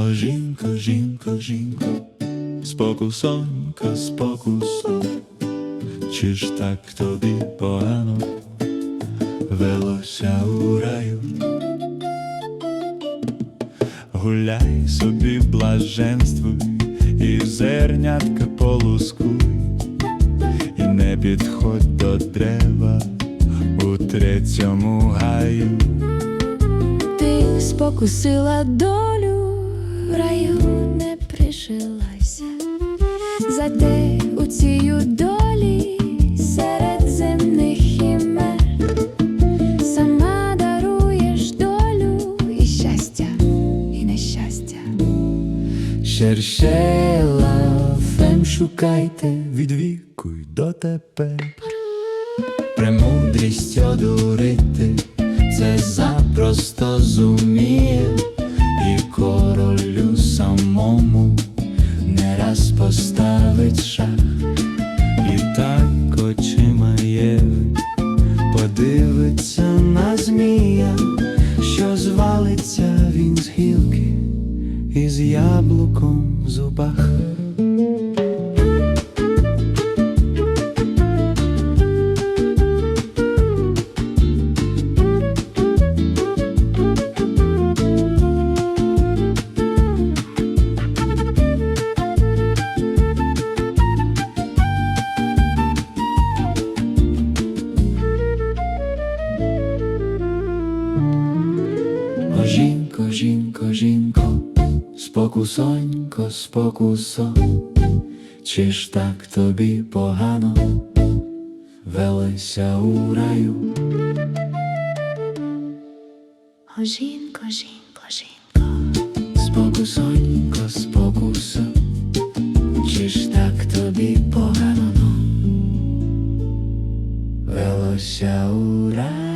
О, жінко, жінко, жінко, спокусонько, спокусо, чи ж так тобі погано велося у раю? Гуляй собі блаженствуй і зернятка полускуй, і не підходь до дерева у третьому гаю. Ти спокусила в раю не прижилася. Зате у цію долі серед земних хімер сама даруєш долю і щастя, і нещастя. Шершела фем шукайте від віку й дотепер. Премудрість одурити, це запросто зуміє, подивиться на змія, що звалиться він з гілки із яблуком в зубах. Жінко, жінко, жінко, спокусонько, спокусо, чи ж так тобі погано велися у раю? О, жінко, жінко, жінко. Спокусонько, спокусо, чи ж так тобі погано велося у раю?